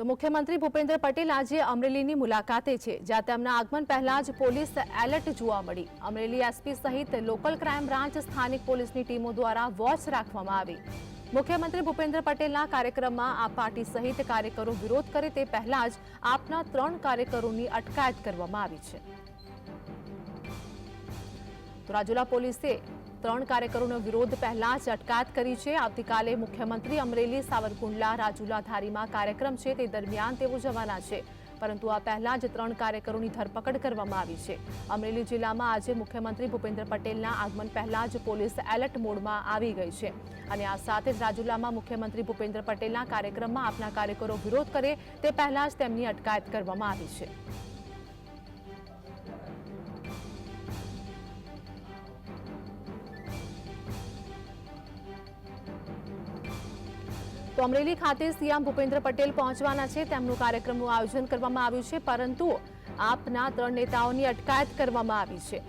તો મુખ્યમંત્રી ભૂપેન્દ્ર પટેલ આજે અમરેલીની મુલાકાતે છે, જ્યાં તેમના આગમન પહેલા જ પોલીસ એલર્ટ જોવા મળી. અમરેલી એસપી સહિત લોકલ ક્રાઇમ બ્રાન્ચ સ્થાનિક પોલીસની ટીમો દ્વારા વોચ રાખવામાં આવી. મુખ્યમંત્રી ભૂપેન્દ્ર પટેલના કાર્યક્રમમાં આ પાર્ટી સહિત કાર્યકરો વિરોધ કરે તે પહેલા જ આપના ત્રણ કાર્યકરોની અટકાયત કરવામાં આવી છે. તો રાજુલા પોલીસે ત્રણ કાર્યકરોનો વિરોધ પહેલા જ અટકાયત કરી છે. આવતીકાલે મુખ્યમંત્રી અમરેલી, સાવરકુંડલા રાજુલા ધારીમાં કાર્યક્રમ છે. તે દરમિયાન તેઓ જવાના છે. પરંતુ આ પહેલા જ ત્રણ કાર્યકરોની ધરપકડ કરવામાં આવી છે. અમરેલી જિલ્લામાં આજે મુખ્યમંત્રી ભૂપેન્દ્ર પટેલના આગમન પહેલા જ પોલીસ એલર્ટ મોડમાં આવી ગઈ છે. અને આ સાથે જ રાજુલામાં મુખ્યમંત્રી ભૂપેન્દ્ર પટેલના કાર્યક્રમમાં આપના કાર્યકરો વિરોધ કરે તે પહેલા જ તેમની અટકાયત કરવામાં આવી છે. તો અમરેલી ખાતે સીએમ ભૂપેન્દ્ર પટેલ પહોંચવાના છે. તેમનું કાર્યક્રમનું આયોજન કરવામાં આવ્યું છે, પરંતુ આપના ત્રણ નેતાઓની અટકાયત કરવામાં આવી છે.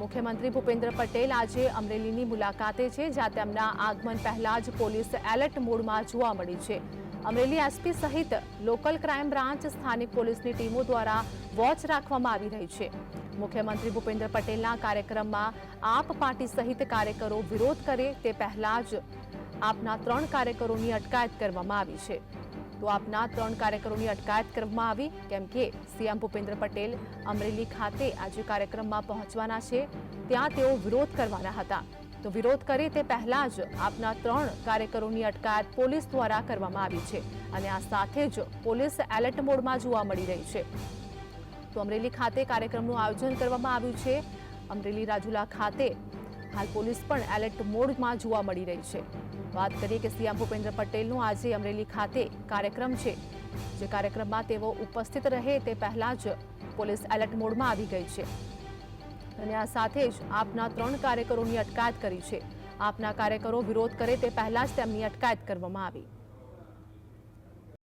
મુખ્યમંત્રી ભૂપેન્દ્ર પટેલ આજે અમરેલીની મુલાકાતે છે, જ્યાં તેમના આગમન પહેલા જ પોલીસ એલર્ટ મોડમાં જોવા મળી છે. અમરેલી એસપી સહિત લોકલ ક્રાઇમ બ્રાન્ચ, સ્થાનિક પોલીસની ટીમો દ્વારા વોચ રાખવામાં આવી રહી છે. મુખ્યમંત્રી ભૂપેન્દ્ર પટેલના કાર્યક્રમમાં આપ પાર્ટી સહિત કાર્યકરો વિરોધ કરે તે પહેલા જ આપના ત્રણ કાર્યકરોની અટકાયત કરવામાં આવી છે. તો આપના ત્રણ કાર્યકરોની અટકાયત કરવામાં આવી, કેમ કે સીએમ ભૂપેન્દ્ર પટેલ અમરેલી ખાતે આજે કાર્યક્રમમાં પહોંચવાના છે. ત્યાં તેઓ વિરોધ કરવાના હતા. તો વિરોધ કરે તે પહેલા જ આપના ત્રણ કાર્યકરોની અટકાયત પોલીસ દ્વારા કરવામાં આવી છે અને આ સાથે જ પોલીસ એલર્ટ મોડમાં જોવા મળી રહી છે. તો અમરેલી ખાતે કાર્યક્રમનું આયોજન કરવામાં આવ્યું છે. અમરેલી રાજુલા ખાતે હાલ પોલીસ પણ એલર્ટ મોડમાં જોવા મળી રહી છે. વાત કરીએ કે સીએમ ભૂપેન્દ્ર પટેલનું આજે અમરેલી ખાતે કાર્યક્રમ છે. જે કાર્યક્રમમાં તેઓ ઉપસ્થિત રહે તે પહેલા જ પોલીસ એલર્ટ મોડમાં આવી ગઈ છે. અને આ સાથે જ આપના ત્રણ કાર્યકરોની અટકાયત કરી છે. આપના કાર્યકરો વિરોધ કરે તે પહેલા જ તેમની અટકાયત કરવામાં આવી.